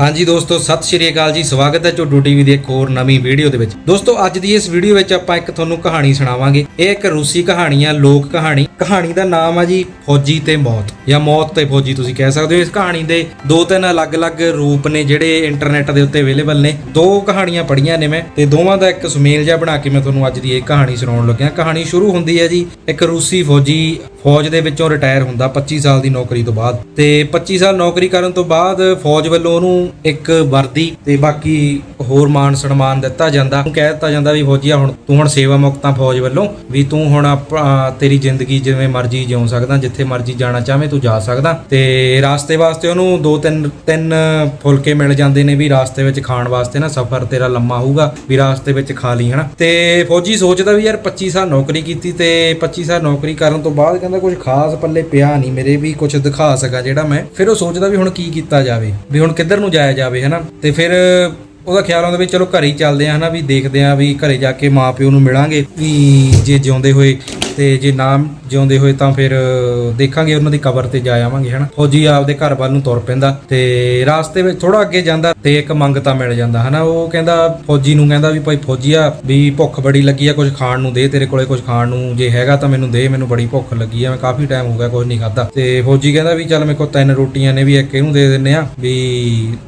ਹਾਂਜੀ ਦੋਸਤੋ, ਸਤਿ ਸ਼੍ਰੀ ਅਕਾਲ ਜੀ। ਸਵਾਗਤ ਹੈ ਝੋਡੂ ਟੀਵੀ ਦੀ ਇੱਕ ਹੋਰ ਨਵੀਂ ਵੀਡੀਓ ਦੇ ਵਿੱਚ। ਦੋਸਤੋ, ਅੱਜ ਦੀ ਇਸ ਵੀਡੀਓ ਵਿੱਚ ਆਪਾਂ ਇੱਕ ਤੁਹਾਨੂੰ ਕਹਾਣੀ ਸੁਣਾਵਾਂਗੇ। ਇਹ ਇੱਕ ਰੂਸੀ ਕਹਾਣੀ ਆ, ਲੋਕ ਕਹਾਣੀ। ਕਹਾਣੀ ਦਾ ਨਾਮ ਆ ਜੀ, ਫੌਜੀ ਤੇ ਮੌਤ, ਜਾਂ ਮੌਤ ਤੇ ਫੌਜੀ ਤੁਸੀਂ ਕਹਿ ਸਕਦੇ ਹੋ। ਇਸ ਕਹਾਣੀ ਦੇ ਦੋ ਤਿੰਨ ਅਲੱਗ-ਅਲੱਗ ਰੂਪ ਨੇ, ਜਿਹੜੇ ਇੰਟਰਨੈਟ ਦੇ ਉੱਤੇ ਅਵੇਲੇਬਲ ਨੇ। ਦੋ ਕਹਾਣੀਆਂ ਪੜ੍ਹੀਆਂ ਨੇ ਮੈਂ, ਤੇ ਦੋਵਾਂ ਦਾ ਇੱਕ ਸੁਮੇਲ ਜਿਹਾ ਬਣਾ ਕੇ ਮੈਂ ਤੁਹਾਨੂੰ ਅੱਜ ਦੀ ਇਹ ਕਹਾਣੀ ਸੁਣਾਉਣ ਲੱਗਿਆ। ਕਹਾਣੀ ਸ਼ੁਰੂ ਹੁੰਦੀ ਹੈ ਜੀ, ਇੱਕ ਰੂਸੀ ਫੌਜੀ ਫੌਜ ਦੇ ਵਿੱਚੋਂ ਰਿਟਾਇਰ ਹੁੰਦਾ 25 ਸਾਲ ਦੀ ਨੌਕਰੀ ਤੋਂ ਬਾਅਦ। ਤੇ 25 ਸਾਲ ਨੌਕਰੀ ਕਰਨ ਤੋਂ ਬਾਅਦ ਫੌਜ ਵੱਲੋਂ ਉਹਨੂੰ ਇੱਕ ਵਰਦੀ ਤੇ ਬਾਕੀ ਹੋਰ ਮਾਨ ਸਨਮਾਨ ਦਿੱਤਾ ਜਾਂਦਾ। ਕਹਿ ਦਿੱਤਾ ਜਾਂਦਾ ਵੀ ਫੌਜੀਆ, ਹੁਣ ਤੂੰ ਹੁਣ ਸੇਵਾ ਮੁਕਤਾ ਫੌਜ ਵੱਲੋਂ ਵੀ ਤੂੰ ਹੁਣ ਤੇਰੀ ਜ਼ਿੰਦਗੀ ਜਿਵੇਂ ਮਰਜ਼ੀ ਜਿਉ ਸਕਦਾ, ਜਿੱਥੇ ਮਰਜ਼ੀ ਜਾਣਾ ਚਾਹਵੇਂ ਤੂੰ ਜਾ ਸਕਦਾ। ਤੇ ਰਾਸਤੇ ਵਾਸਤੇ ਉਹਨੂੰ ਦੋ ਤਿੰਨ ਤਿੰਨ ਫੁਲਕੇ ਮਿਲ ਜਾਂਦੇ ਨੇ ਵੀ ਰਾਸਤੇ ਵਿੱਚ ਖਾਣ ਵਾਸਤੇ ਨਾ, ਸਫ਼ਰ ਤੇਰਾ ਲੰਮਾ ਹੋਊਗਾ, ਵੀ ਰਾਸਤੇ ਵਿੱਚ ਖਾ ਲਈ, ਹਨਾ। ਤੇ ਫੌਜੀ ਸੋਚਦਾ ਵੀ ਯਾਰ 25 ਸਾਲ ਨੌਕਰੀ ਕੀਤੀ ਤੇ 25 ਸਾਲ ਨੌਕਰੀ ਕਰਨ ਤੋਂ ਬਾਅਦ ਕਹਿੰਦਾ ਕੁਝ ਖਾਸ ਪੱਲੇ ਪਿਆ ਨਹੀਂ ਮੇਰੇ ਵੀ ਕੁਝ ਦਿਖਾ ਸਕਾ ਜਿਹੜਾ ਮੈਂ। ਫਿਰ ਉਹ ਸੋਚਦਾ ਵੀ ਹੁਣ ਕੀ ਕੀਤਾ ਜਾਵੇ, ਵੀ ਹੁਣ ਕਿੱਧਰ ਨੂੰ ਜਾਇਆ ਜਾਵੇ, ਹਨਾ? ਤੇ ਫਿਰ ਉਹਦਾ ਖਿਆਲ ਆਉਂਦਾ ਵੀ ਚਲੋ ਘਰੇ ਹੀ ਚੱਲਦੇ ਆ, ਹਨਾ? ਵੀ ਦੇਖਦੇ ਆ ਵੀ ਘਰੇ ਜਾ ਕੇ ਮਾਪਿਓ ਨੂੰ ਮਿਲਾਂਗੇ, ਵੀ ਜੇ ਜਿਉਂਦੇ ਹੋਏ ਤੇ ਜੇ ਨਾ ਜਿਉਂਦੇ ਹੋਏ ਤਾਂ ਫਿਰ ਦੇਖਾਂਗੇ ਉਹਨਾਂ ਦੀ ਕਬਰ ਤੇ ਜਾ ਆਵਾਂਗੇ, ਹਨਾ? ਫੌਜੀ ਆਪਦੇ ਘਰ ਵੱਲ ਨੂੰ ਤੁਰ ਪੈਂਦਾ ਤੇ ਰਾਸਤੇ ਵਿੱਚ ਥੋੜਾ ਅੱਗੇ ਜਾਂਦਾ ਤੇ ਇੱਕ ਮੰਗਤਾ ਮਿਲ ਜਾਂਦਾ, ਹਨਾ? ਉਹ ਕਹਿੰਦਾ, ਫੌਜੀ ਨੂੰ ਕਹਿੰਦਾ ਵੀ ਭਾਈ ਫੌਜੀਆ, ਵੀ ਭੁੱਖ ਬੜੀ ਲੱਗੀ ਆ ਕੁਝ ਖਾਣ ਨੂੰ ਦੇ ਤੇਰੇ ਕੋਲੇ ਕੁਝ ਖਾਣ ਨੂੰ ਜੇ ਹੈਗਾ ਤਾਂ ਮੈਨੂੰ ਦੇ, ਮੈਨੂੰ ਬੜੀ ਭੁੱਖ ਲੱਗੀ ਆ, ਮੈਂ ਕਾਫੀ ਟਾਈਮ ਹੋ ਗਿਆ ਕੁਝ ਨਹੀਂ ਖਾਦਾ ਤੇ ਫੌਜੀ ਕਹਿੰਦਾ ਵੀ ਚੱਲ ਮੇਰੇ ਕੋਲ ਤਿੰਨ ਰੋਟੀਆਂ ਨੇ, ਵੀ ਇੱਕ ਇਹਨੂੰ ਦੇ ਦਿੰਨੇ ਆ, ਵੀ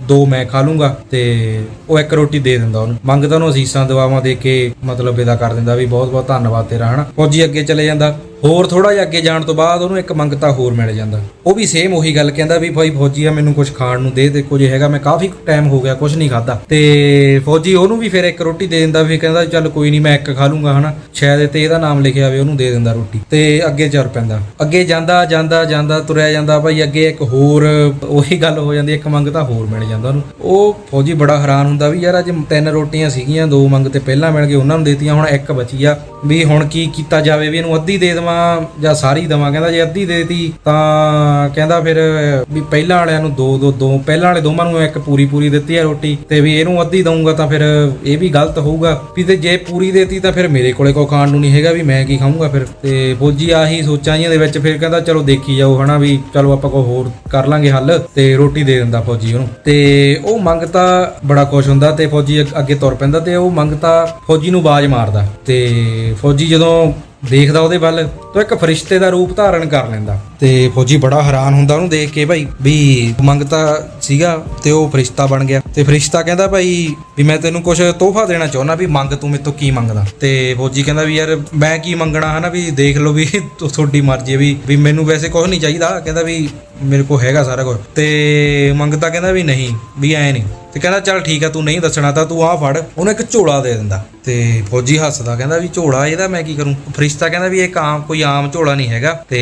ਦੋ ਮੈਂ ਖਾ ਲੂੰਗਾ ਤੇ ਉਹ ਇੱਕ ਰੋਟੀ ਦੇ ਦਿੰਦਾ ਉਹਨੂੰ। ਮੰਗਤਾ ਉਹਨੂੰ ਅਸੀਸਾਂ ਦੁਆਵਾਂ ਦੇ ਕੇ ਮਤਲਬ ਵਿਦਾ ਕਰ ਦਿੰਦਾ ਵੀ ਬਹੁਤ ਬਹੁਤ ਧੰਨਵਾਦ ਤੇਰਾ, ਹਨਾ? ਫੌਜੀ ਅੱਗੇ ਚਲੇ ਜਾਂਦਾ ਹੋਰ ਥੋੜਾ ਜਿਹਾ ਅੱਗੇ ਜਾਣ ਤੋਂ ਬਾਅਦ ਉਹਨੂੰ ਇੱਕ ਮੰਗਤਾ ਹੋਰ ਮਿਲ ਜਾਂਦਾ। ਉਹ ਵੀ ਸੇਮ ਉਹੀ ਗੱਲ ਕਹਿੰਦਾ ਵੀ ਭਾਈ ਫੌਜੀ ਆ, ਮੈਨੂੰ ਕੁਝ ਖਾਣ ਨੂੰ ਦੇ ਦੇ, ਕੁਝ ਹੈਗਾ, ਮੈਂ ਕਾਫੀ ਟਾਈਮ ਹੋ ਗਿਆ ਕੁਝ ਨਹੀਂ ਖਾਦਾ ਤੇ ਫੌਜੀ ਉਹਨੂੰ ਵੀ ਫਿਰ ਇੱਕ ਰੋਟੀ ਦੇ ਦਿੰਦਾ ਵੀ ਕਹਿੰਦਾ, ਚੱਲ ਕੋਈ ਨਹੀਂ, ਮੈਂ ਇੱਕ ਖਾ ਲੂੰਗਾ, ਹਨਾ। ਸ਼ਾਇਦ ਤੇ ਇਹਦਾ ਨਾਮ ਲਿਖਿਆ ਹੋਵੇ, ਉਹਨੂੰ ਦੇ ਦਿੰਦਾ ਰੋਟੀ। ਤੇ ਅੱਗੇ ਚੱਲ ਪੈਂਦਾ। ਅੱਗੇ ਜਾਂਦਾ ਜਾਂਦਾ ਜਾਂਦਾ, ਤੁਰਿਆ ਜਾਂਦਾ, ਭਾਈ ਅੱਗੇ ਇੱਕ ਹੋਰ ਉਹੀ ਗੱਲ ਹੋ ਜਾਂਦੀ, ਇੱਕ ਮੰਗਤਾ ਹੋਰ ਮਿਲ ਜਾਂਦਾ ਉਹਨੂੰ। ਉਹ ਫੌਜੀ ਬੜਾ ਹੈਰਾਨ ਹੁੰਦਾ ਵੀ ਯਾਰ, ਅੱਜ ਤਿੰਨ ਰੋਟੀਆਂ ਸੀਗੀਆਂ, ਦੋ ਮੰਗ ਤੇ ਪਹਿਲਾਂ ਮਿਲ ਗਏ, ਉਹਨਾਂ ਨੂੰ ਦੇਤੀਆਂ, ਹੁਣ ਇੱਕ ਬਚੀ ਆ। ਵੀ ਹੁਣ ਕੀ ਕੀਤਾ ਜਾਵੇ, ਵੀ ਇਹਨੂੰ ਅੱਧੀ ਦੇ ਦੇਵਾਂ ਜਾਂ ਸਾਰੀ ਦੇਵਾਂ, ਕਹਿੰਦਾ ਜੇ ਅੱਧੀ ਦੇਤੀ ਤਾਂ ਕਹਿੰਦਾ ਫਿਰ ਵੀ ਪਹਿਲਾਂ ਵਾਲਿਆਂ ਨੂੰ ਦੋ ਦੋ ਦੋ, ਪਹਿਲਾਂ ਵਾਲੇ ਦੋਵਾਂ ਨੂੰ ਇੱਕ ਪੂਰੀ ਪੂਰੀ ਦਿੱਤੀ ਆ ਰੋਟੀ ਤੇ ਵੀ ਇਹਨੂੰ ਅੱਧੀ ਦਊਂਗਾ ਤਾਂ ਫਿਰ ਇਹ ਵੀ ਗਲਤ ਹੋਊਗਾ। ਵੀ ਤੇ ਜੇ ਪੂਰੀ ਦੇਤੀ ਤਾਂ ਫਿਰ ਮੇਰੇ ਕੋਲੇ ਕੋ ਖਾਣ ਨੂੰ ਨਹੀਂ ਹੈਗਾ ਵੀ ਮੈਂ ਕੀ ਖਾਊਂਗਾ ਫਿਰ। ਤੇ ਫੌਜੀ ਆਹੀ ਸੋਚਾਂ ਜੀਆਂ ਦੇ ਵਿੱਚ ਫਿਰ ਕਹਿੰਦਾ ਚਲੋ ਦੇਖੀ ਜਾਓ ਹਨਾ ਵੀ ਚਲੋ ਆਪਾਂ ਕੋ ਹੋਰ ਕਰ ਲਾਂਗੇ ਹੱਲ ਤੇ ਰੋਟੀ ਦੇ ਦਿੰਦਾ ਫੌਜੀ ਉਹਨੂੰ। ਤੇ ਉਹ ਮੰਗਤਾ ਬੜਾ ਖੁਸ਼ ਹੁੰਦਾ ਤੇ ਫੌਜੀ ਅੱਗੇ ਤੁਰ ਪੈਂਦਾ ਤੇ ਉਹ ਮੰਗਤਾ ਫੌਜੀ ਨੂੰ ਆਵਾਜ਼ ਮਾਰਦਾ। ਤੇ ਫੌਜੀ ਜਦੋਂ ਦੇਖਦਾ ਉਹਦੇ ਵੱਲ ਤਾਂ ਇੱਕ ਫਰਿਸ਼ਤੇ ਦਾ ਰੂਪ ਧਾਰਨ ਕਰ ਲੈਂਦਾ। ਤੇ ਫੌਜੀ ਬੜਾ ਹੈਰਾਨ ਹੁੰਦਾ ਉਹਨੂੰ ਦੇਖ ਕੇ ਭਾਈ ਵੀ ਮੰਗਤਾ ਸੀਗਾ ਤੇ ਉਹ ਫਰਿਸ਼ਤਾ ਬਣ ਗਿਆ। ਤੇ ਫਰਿਸ਼ਤਾ ਕਹਿੰਦਾ ਭਾਈ ਵੀ ਮੈਂ ਤੈਨੂੰ ਕੁਝ ਤੋਹਫਾ ਦੇਣਾ ਚਾਹੁੰਦਾ ਵੀ ਮੰਗ ਤੂੰ ਮੇਰੇ ਕੀ ਮੰਗਦਾ? ਤੇ ਫੌਜੀ ਕਹਿੰਦਾ ਵੀ ਯਾਰ ਮੈਂ ਕੀ ਮੰਗਣਾ ਹਨਾ ਵੀ ਦੇਖ ਲਓ ਵੀ ਤੁਹਾਡੀ ਮਰਜ਼ੀ ਹੈ ਵੀ ਵੀ ਮੈਨੂੰ ਵੈਸੇ ਕੁਝ ਨਹੀਂ ਚਾਹੀਦਾ। ਕਹਿੰਦਾ ਵੀ ਮੇਰੇ ਕੋਲ ਹੈਗਾ ਸਾਰਾ ਕੁਝ ਤੇ ਮੰਗਤਾ ਕਹਿੰਦਾ ਵੀ ਨਹੀਂ, ਵੀ ਐ ਨਹੀਂ। ਤੇ ਕਹਿੰਦਾ ਚੱਲ ਠੀਕ ਆ, ਤੂੰ ਨਹੀਂ ਦੱਸਣਾ ਤਾਂ ਤੂੰ ਆਹ ਫੜ, ਉਹਨੂੰ ਇੱਕ ਝੋਲਾ ਦੇ ਦਿੰਦਾ। ਤੇ ਫੌਜੀ ਹੱਸਦਾ, ਕਹਿੰਦਾ ਵੀ ਝੋਲਾ ਇਹਦਾ ਮੈਂ ਕੀ ਕਰੂੰ? ਫਰਿਸ਼ਤਾ ਕਹਿੰਦਾ ਵੀ ਇਹ ਆਮ ਕੋਈ ਆਮ ਝੋਲਾ ਨਹੀਂ ਹੈਗਾ। ਤੇ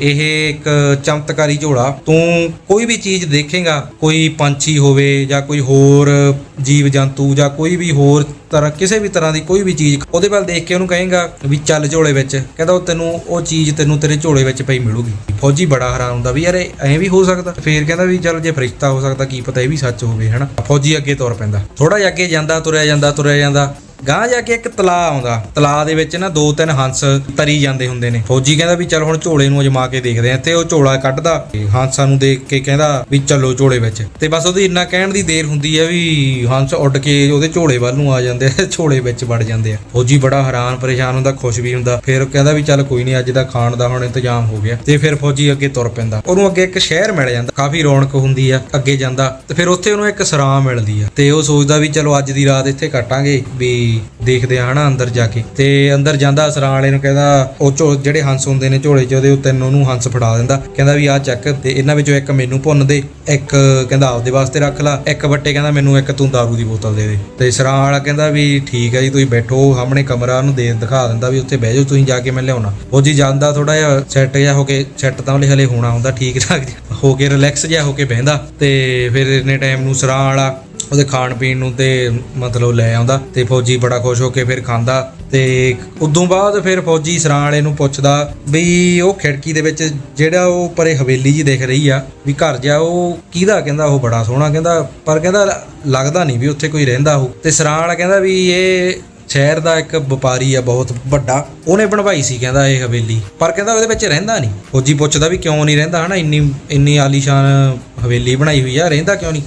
ਇਹ ਇੱਕ ਚਮਤਕਾਰੀ ਝੋਲਾ। ਤੂੰ ਕੋਈ ਵੀ ਚੀਜ਼ ਦੇਖੇਗਾ, ਕੋਈ ਪੰਛੀ ਹੋਵੇ ਜਾਂ ਕੋਈ ਹੋਰ ਜੀਵ ਜੰਤੂ ਜਾਂ ਕੋਈ ਵੀ ਹੋਰ ਤਰ੍ਹਾਂ, ਕਿਸੇ ਵੀ ਤਰ੍ਹਾਂ ਦੀ ਕੋਈ ਵੀ ਚੀਜ਼, ਉਹਦੇ ਵੱਲ ਦੇਖ ਕੇ ਉਹਨੂੰ ਕਹੇਗਾ ਵੀ ਚੱਲ ਝੋਲੇ ਵਿੱਚ। ਕਹਿੰਦਾ ਉਹ ਤੈਨੂੰ, ਉਹ ਚੀਜ਼ ਤੈਨੂੰ ਤੇਰੇ ਝੋਲੇ ਵਿੱਚ ਪਈ ਮਿਲੂਗੀ। ਫੌਜੀ ਬੜਾ ਹੈਰਾਨ ਹੁੰਦਾ ਵੀ ਯਾਰ ਐਂ ਵੀ ਹੋ ਸਕਦਾ। ਫੇਰ ਕਹਿੰਦਾ ਵੀ ਚੱਲ ਜੇ ਫਰਿਸ਼ਤਾ ਹੋ ਸਕਦਾ, ਕੀ ਪਤਾ ਇਹ ਵੀ ਸੱਚ ਹੋਵੇ, ਹਨਾ। ਫੌਜੀ ਅੱਗੇ ਤੁਰ ਪੈਂਦਾ। ਥੋੜਾ ਜਿਹਾ ਅੱਗੇ ਜਾਂਦਾ, ਤੁਰਿਆ ਜਾਂਦਾ ਤੁਰਿਆ ਜਾਂਦਾ। ਗਾਂ ਜਾ ਕੇ ਇੱਕ ਤਲਾ ਆਉਂਦਾ। ਤਲਾ ਦੇ ਵਿੱਚ ਨਾ ਦੋ ਤਿੰਨ ਹੰਸ ਤਰੀ ਜਾਂਦੇ ਹੁੰਦੇ ਨੇ। ਫੌਜੀ ਕਹਿੰਦਾ ਵੀ ਚੱਲ ਹੁਣ ਝੋਲੇ ਨੂੰ ਅਜਮਾ ਕੇ ਦੇਖਦੇ ਆ ਤੇ ਉਹ ਝੋਲਾ ਕੱਢਦਾ। ਹੰਸਾਂ ਨੂੰ ਦੇਖ ਕੇ ਕਹਿੰਦਾ ਵੀ ਚੱਲੋ ਝੋਲੇ ਵਿੱਚ। ਤੇ ਬਸ ਉਹਦੀ ਇੰਨਾ ਕਹਿਣ ਦੀ ਦੇਰ ਹੁੰਦੀ ਆ ਵੀ ਹੰਸ ਉੱਡ ਕੇ ਉਹਦੇ ਝੋਲੇ ਵੱਲ ਨੂੰ ਆ ਜਾਂਦੇ ਆ, ਝੋਲੇ ਵਿੱਚ ਵੜ ਜਾਂਦੇ ਆ। ਫੌਜੀ ਬੜਾ ਹੈਰਾਨ, ਪਰੇਸ਼ਾਨ ਹੁੰਦਾ, ਖੁਸ਼ ਵੀ ਹੁੰਦਾ। ਫਿਰ ਕਹਿੰਦਾ ਵੀ ਚੱਲ ਕੋਈ ਨਹੀਂ ਅੱਜ ਦਾ ਖਾਣ ਦਾ ਹੁਣ ਇੰਤਜ਼ਾਮ ਹੋ ਗਿਆ। ਤੇ ਫਿਰ ਫੌਜੀ ਅੱਗੇ ਤੁਰ ਪੈਂਦਾ। ਉਹਨੂੰ ਅੱਗੇ ਇੱਕ ਸ਼ਹਿਰ ਮਿਲ ਜਾਂਦਾ। ਕਾਫੀ ਰੌਣਕ ਹੁੰਦੀ ਆ, ਅੱਗੇ ਜਾਂਦਾ। ਤੇ ਫਿਰ ਉੱਥੇ ਉਹਨੂੰ ਇੱਕ ਸਰਾਂ ਮਿਲਦੀ ਆ। ਤੇ ਉਹ ਸੋਚਦਾ ਵੀ ਚਲੋ ਅੱਜ ਦੀ ਰਾਤ ਇੱਥੇ ਕੱਟਾਂਗੇ, ਵੀ ਦੇਖਦੇ ਆ ਹਨਾ ਅੰਦਰ ਜਾ ਕੇ। ਤੇ ਅੰਦਰ ਜਾਂਦਾ ਸਰਾਂ ਵਾਲੇ ਨੂੰ ਕਹਿੰਦਾ, ਉਹ ਝੋ ਜਿਹੜੇ ਹੰਸ ਹੁੰਦੇ ਨੇ ਝੋਲੇ 'ਚ, ਉਹਦੇ ਉੱਤੇ ਉਹਨੂੰ ਹੰਸ ਫੜਾ ਦਿੰਦਾ। ਕਹਿੰਦਾ ਵੀ ਆਹ ਚੱਕ ਤੇ ਇਹਨਾਂ ਵਿੱਚੋਂ ਇੱਕ ਮੈਨੂੰ ਭੁੰਨ ਦੇ, ਇੱਕ ਕਹਿੰਦਾ ਆਪਦੇ ਵਾਸਤੇ ਰੱਖ ਲੈ, ਇੱਕ ਵੱਟੇ ਕਹਿੰਦਾ ਮੈਨੂੰ ਇੱਕ ਤੂੰ ਦਾਰੂ ਦੀ ਬੋਤਲ ਦੇ ਦੇ। ਤੇ ਸਰਾਂ ਵਾਲਾ ਕਹਿੰਦਾ ਵੀ ਠੀਕ ਹੈ ਜੀ, ਤੁਸੀਂ ਬੈਠੋ ਸਾਹਮਣੇ ਕਮਰਾ ਉਹਨੂੰ ਦੇ ਦਿਖਾ ਦਿੰਦਾ ਵੀ ਉੱਥੇ ਬਹਿ ਜਾਓ, ਤੁਸੀਂ ਜਾ ਕੇ ਮੈਂ ਲਿਆਉਣਾ। ਉਹ ਜੀ ਜਾਂਦਾ ਥੋੜਾ ਜਿਹਾ ਸੈੱਟ ਜਿਹਾ ਹੋ ਕੇ, ਸੈੱਟ ਤਾਂ ਹਲੇ ਹਲੇ ਹੋਣਾ ਹੁੰਦਾ, ਠੀਕ ਠਾਕ ਹੋ ਕੇ ਰਿਲੈਕਸ ਜਿਹਾ ਹੋ ਕੇ ਬਹਿੰਦਾ। ਤੇ ਫਿਰ ਇੰਨੇ ਟਾਈਮ ਨੂੰ ਸਰਾਂ ਵਾਲਾ ਉਹਦੇ ਖਾਣ ਪੀਣ ਨੂੰ ਤੇ ਮਤਲਬ ਲੈ ਆਉਂਦਾ ਤੇ ਫੌਜੀ ਬੜਾ ਖੁਸ਼ ਹੋ ਕੇ ਫਿਰ ਖਾਂਦਾ ਤੇ ਉਦੋਂ ਬਾਅਦ ਫਿਰ ਫੌਜੀ ਸਰਾਂ ਵਾਲੇ ਨੂੰ ਪੁੱਛਦਾ ਵੀ ਉਹ ਖਿੜਕੀ ਦੇ ਵਿੱਚ ਜਿਹੜਾ ਉਹ ਪਰੇ ਹਵੇਲੀ ਜੀ ਦਿਖ ਰਹੀ ਆ ਵੀ ਘਰ ਜਾ ਉਹ ਕਿਹਦਾ ਕਹਿੰਦਾ ਉਹ ਬੜਾ ਸੋਹਣਾ ਕਹਿੰਦਾ, ਪਰ ਕਹਿੰਦਾ ਲੱਗਦਾ ਨਹੀਂ ਵੀ ਉੱਥੇ ਕੋਈ ਰਹਿੰਦਾ ਉਹ। ਤੇ ਸਰਾਂ ਵਾਲਾ ਕਹਿੰਦਾ ਵੀ ਇਹ ਸ਼ਹਿਰ ਦਾ ਇੱਕ ਵਪਾਰੀ ਆ, ਬਹੁਤ ਵੱਡਾ, ਉਹਨੇ ਬਣਵਾਈ ਸੀ ਕਹਿੰਦਾ ਇਹ ਹਵੇਲੀ। ਪਰ ਕਹਿੰਦਾ ਉਹਦੇ ਵਿੱਚ ਰਹਿੰਦਾ ਨਹੀਂ। ਫੌਜੀ ਪੁੱਛਦਾ ਵੀ ਕਿਉਂ ਨਹੀਂ ਰਹਿੰਦਾ, ਹਨਾ, ਇੰਨੀ ਇੰਨੀ ਆਲੀਸ਼ਾਨ ਹਵੇਲੀ ਬਣਾਈ ਹੋਈ ਆ, ਰਹਿੰਦਾ ਕਿਉਂ ਨਹੀਂ?